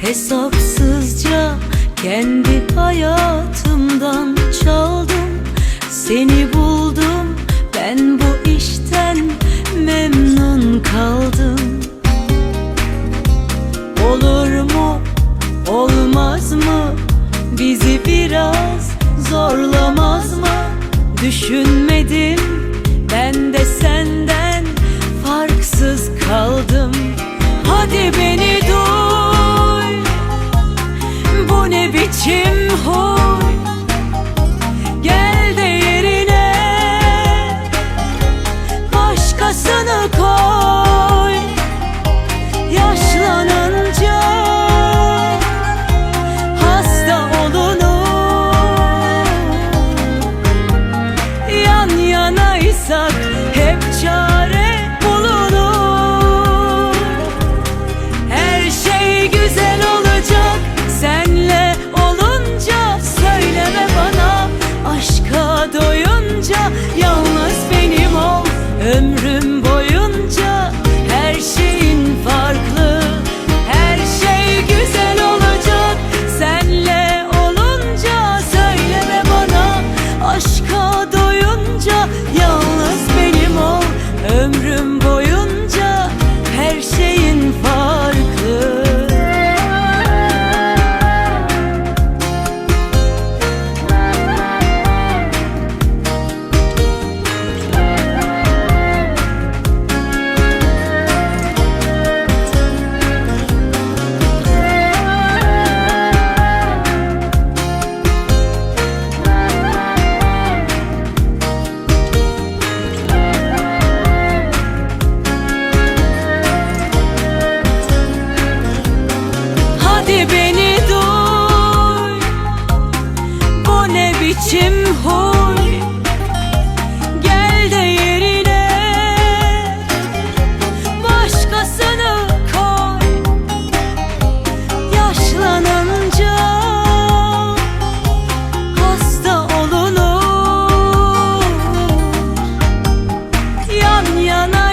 Hesapsızca Kendi hayatımdan çaldım. Seni buldum ne biçim içim hoy Gel de yerine. Başkasını koy. Yaşlanınca Hasta olunur. Yan yana